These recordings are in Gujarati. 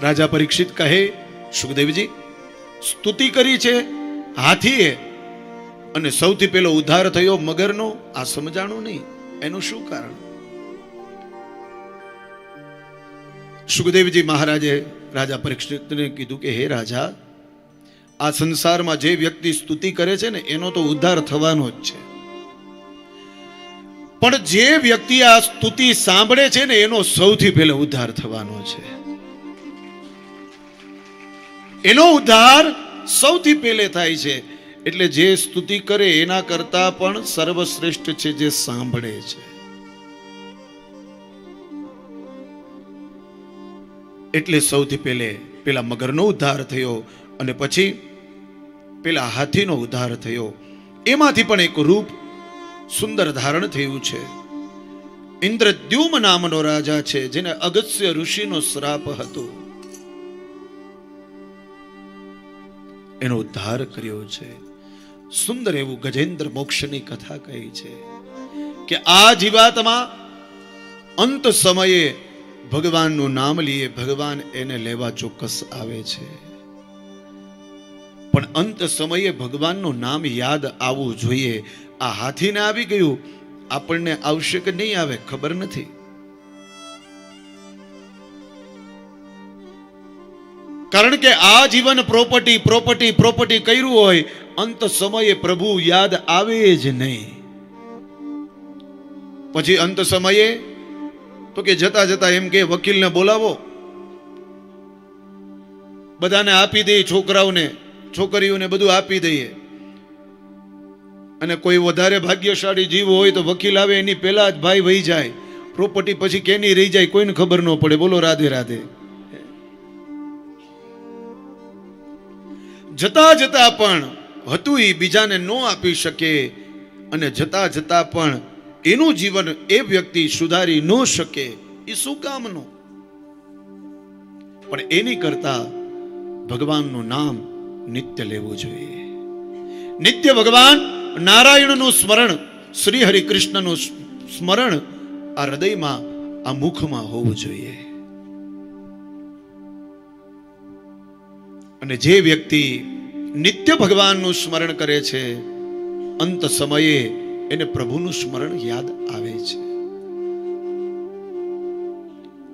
રાજા પરીક્ષિત કહે, સુખદેવજી, સ્તુતિ કરી છે હાથીએ અને સૌથી પહેલો ઉદ્ધાર થયો મગરનો. આ સમજાણું નહીં. એનું શું કારણ? સુખદેવજી મહારાજે રાજા પરીક્ષિતને કીધું કે, હે રાજા, આ સંસારમાં જે વ્યક્તિ સ્તુતિ કરે છે ને, એનો તો ઉદ્ધાર થવાનો જ છે. પણ જે વ્યક્તિ આ સ્તુતિ સાંભળે છે ને, એનો સૌથી પહેલો ઉદ્ધાર થવાનો છે. એનો ઉદ્ધાર સૌથી પહેલે થાય છે. એટલે જે સ્તુતિ કરે એના કરતા પણ સર્વશ્રેષ્ઠ છે જે સાંભળે છે. એટલે સૌથી પહેલે પેલા મગરનો ઉદ્ધાર થયો અને પછી પેલા હાથીનો ઉદ્ધાર થયો. એમાંથી પણ એક રૂપ સુંદર ધારણ થયું છે. ઇન્દ્રદ્યુમ નામનો રાજા છે, જેને અગસ્ય ઋષિનો શ્રાપ હતો. એનો ઉદ્ધાર કર્યો છે. સુંદર એવું ગજેન્દ્ર મોક્ષની કથા કહી છે કે આ જીવાતમાં અંત સમયે ભગવાનનું નામ લઈએ ભગવાન એને લેવા ચોક્કસ આવે છે. પણ અંત સમયે ભગવાનનું નામ યાદ આવવું જોઈએ. આ હાથીને આવી ગયું. આપણને આવશે કે નહીં આવે, ખબર નથી. કારણ કે આ જીવન પ્રોપર્ટી પ્રોપર્ટી પ્રોપર્ટી કર્યું હોય, અંત સમયે પ્રભુ યાદ આવે જ નહીં. પછી અંત સમયે તો કે જતા જતા એમ કે વકીલને બોલાવો. બધાને આપી દઈએ છોકરાઓને, છોકરીઓને બધું આપી દઈએ. અને કોઈ વધારે ભાગ્યશાળી જીવ હોય તો વકીલ આવે એની પહેલા જ ભાઈ વહી જાય. પ્રોપર્ટી પછી કેની રહી જાય કોઈને ખબર ન પડે. બોલો રાધે રાધે. જતા જતા પણ હતું એ બીજાને ન આપી શકે અને જતા જતા પણ એનું જીવન એ વ્યક્તિ સુધારી ન શકે. એ શું કામનું? પણ એની કરતા ભગવાનનું નામ નિત્ય લેવું જોઈએ. નિત્ય ભગવાન નારાયણનું સ્મરણ શ્રી હરિકૃષ્ણનું સ્મરણ આ હૃદયમાં, આ મુખમાં હોવું જોઈએ. અને જે વ્યક્તિ નિત્ય ભગવાનનું સ્મરણ કરે છે, અંત સમયે એને પ્રભુનું સ્મરણ યાદ આવે છે.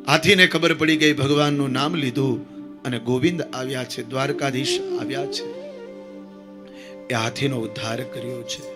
હાથીને ખબર પડી ગઈ, ભગવાનનું નામ લીધું અને ગોવિંદ આવ્યા છે, દ્વારકાધીશ આવ્યા છે. એ હાથીનો ઉદ્ધાર કર્યો છે.